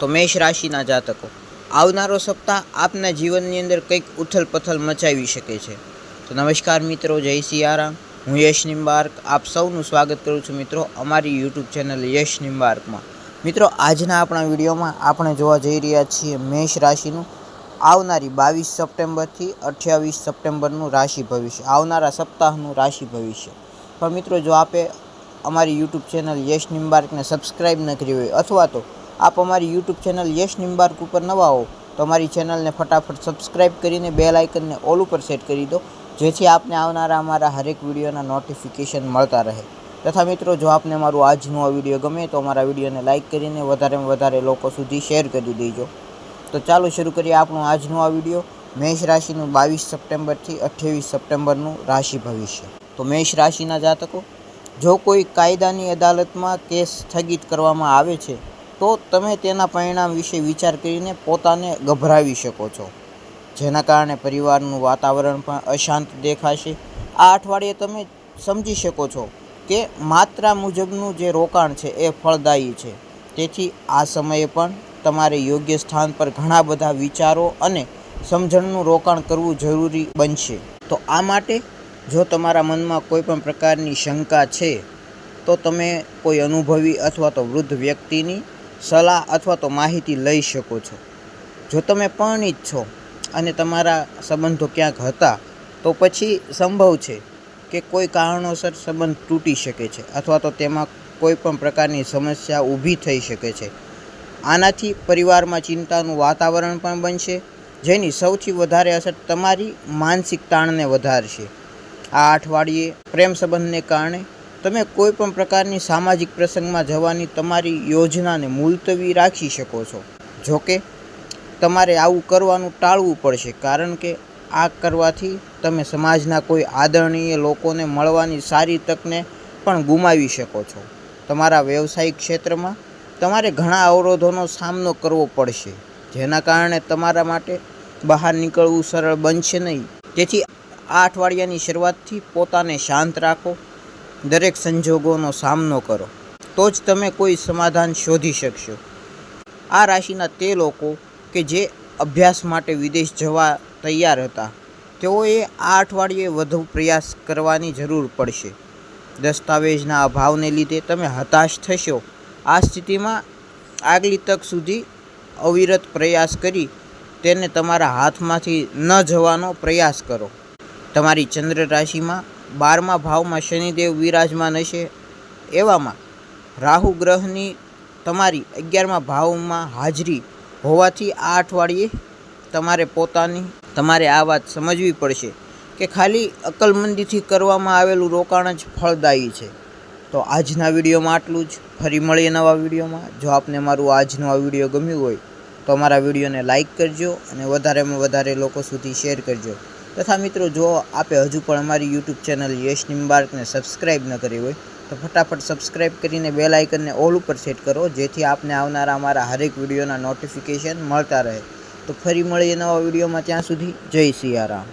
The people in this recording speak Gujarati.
તો મેષ રાશિના જાતકો, આવનારો સપ્તાહ આપના જીવનની અંદર કંઈક ઉથલ પથલ મચાવી શકે છે. તો નમસ્કાર મિત્રો, જય સિયારામ હું યશ નિમ્બાર્ક આપ સૌનું સ્વાગત કરું છું મિત્રો અમારી યુટ્યુબ ચેનલ યશ નિમ્બાર્કમાં મિત્રો, આજના આપણા વિડીયોમાં આપણે જોવા જઈ રહ્યા છીએ મેષ રાશિનું આવનારી બાવીસ સપ્ટેમ્બરથી અઠ્યાવીસ સપ્ટેમ્બરનું રાશિ ભવિષ્ય, આવનારા સપ્તાહનું રાશિ ભવિષ્ય. પણ મિત્રો, જો આપે અમારી યુટ્યુબ ચેનલ યશ નિમ્બાર્કને સબસ્ક્રાઈબ ન કરી હોય અથવા તો આપ અમારી યુટ્યુબ ચેનલ યશ નિમ્બાર્ક ઉપર નવા હો, તો અમારી ચેનલને ફટાફટ સબસ્ક્રાઈબ કરીને બેલ આઇકનને ઓલ ઉપર સેટ કરી દો, જેથી આપને આવનારા અમારા હરેક વિડીયોના નોટિફિકેશન મળતા રહે. તથા મિત્રો, જો આપને મારું આજનું આ વીડિયો ગમે તો અમારા વિડીયોને લાઇક કરીને વધારેમાં વધારે લોકો સુધી શેર કરી દેજો. તો ચાલો શરૂ કરીએ આપણું આજનું આ વીડિયો મેષ રાશિનું બાવીસ સપ્ટેમ્બરથી અઠ્યાવીસ સપ્ટેમ્બરનું રાશિ ભવિષ્ય. તો મેષ રાશિના જાતકો, જો કોઈ કાયદાની અદાલતમાં કેસ સ્થગિત કરવામાં આવે છે તો તમે તેના પરિણામ વિશે વિચાર કરીને પોતાને ગભરાવી શકો છો. જેના કારણે પરિવારનું વાતાવરણ પણ અશાંત દેખાશે. આ અઠવાડિયે તમે સમજી શકો છો કે માત્રા મુજબનું જે રોકાણ છે એ ફળદાયી છે. તેથી આ સમયે પણ તમારે યોગ્ય સ્થાન પર ઘણા બધા વિચારો અને સમજણનું રોકાણ કરવું જરૂરી બનશે. તો આ માટે જો તમારા મનમાં કોઈ પણ પ્રકારની શંકા છે, તો તમે કોઈ અનુભવી અથવા તો વૃદ્ધ વ્યક્તિની સલાહ અથવા તો માહિતી લઈ શકો છો. જો તમે પરણિત છો અને તમારા સંબંધો ક્યાંક હતા, તો પછી સંભવ છે કે કોઈ કારણોસર સંબંધ તૂટી શકે છે અથવા તો તેમાં કોઈ પણ પ્રકારની સમસ્યા ઊભી થઈ શકે છે. આનાથી પરિવારમાં ચિંતાનું વાતાવરણ પણ બનશે, જેની સૌથી વધારે અસર તમારી માનસિક તાણને વધારશે. આ અઠવાડિયે પ્રેમ સંબંધને કારણે તમે કોઈ પણ પ્રકારની સામાજિક પ્રસંગમાં જવાની તમારી યોજનાને મુલતવી રાખી શકો છો. જોકે, તમારે આવું કરવાનું ટાળવું પડશે, કારણ કે આ કરવાથી તમે સમાજના કોઈ આદરણીય લોકોને મળવાની સારી તકને પણ ગુમાવી શકો છો. તમારા વ્યવસાયિક ક્ષેત્રમાં તમારે ઘણા અવરોધોનો સામનો કરવો પડશે, જેના કારણે તમારા માટે બહાર નીકળવું સરળ બનશે નહીં. તેથી આ અઠવાડિયાની શરૂઆતથી પોતાને શાંત રાખો દરેક સંજોગોનો સામનો કરો, તો જ તમે કોઈ સમાધાન શોધી શકશો. આ રાશિના તે લોકો કે જે અભ્યાસ માટે વિદેશ જવા તૈયાર હતા, તેઓએ આ અઠવાડિયે વધુ પ્રયાસ કરવાની જરૂર પડશે. દસ્તાવેજના અભાવને લીધે તમે હતાશ થશો. આ સ્થિતિમાં આગલી તક સુધી અવિરત પ્રયાસ કરી તેને તમારા હાથમાંથી ન જવાનો પ્રયાસ કરો. તમારી ચંદ્ર રાશિમાં બારમા ભાવમાં શનિદેવ વિરાજમાન હશે. એવામાં રાહુ ગ્રહની તમારી અગિયારમા ભાવમાં હાજરી હોવાથી આ અઠવાડિયે તમારે પોતાની, તમારે આ વાત સમજવી પડશે કે ખાલી અકલમંદીથી કરવામાં આવેલું રોકાણ જ ફળદાયી છે. તો આજના વિડીયોમાં આટલું જ. ફરી મળીએ નવા વિડીયોમાં. જો આપને મારું આજનો આ વીડિયો ગમ્યું હોય તો અમારા વિડીયોને લાઇક કરજો અને વધારેમાં વધારે લોકો સુધી શેર કરજો. તથા મિત્રો, જો આપે હજુ પણ અમારી યુટ્યુબ ચેનલ યશ નિમ્બાર્કને સબસ્ક્રાઇબ ન કરી હોય, તો ફટાફટ સબસ્ક્રાઈબ કરીને બેલ આઇકનને ઓલ ઉપર સેટ કરો, જેથી આપને આવનારા અમારા હરેક વિડીયોના નોટિફિકેશન મળતા રહે. તો ફરી મળીએ નવા વિડીયોમાં ત્યાં સુધી, જય સિયારામ.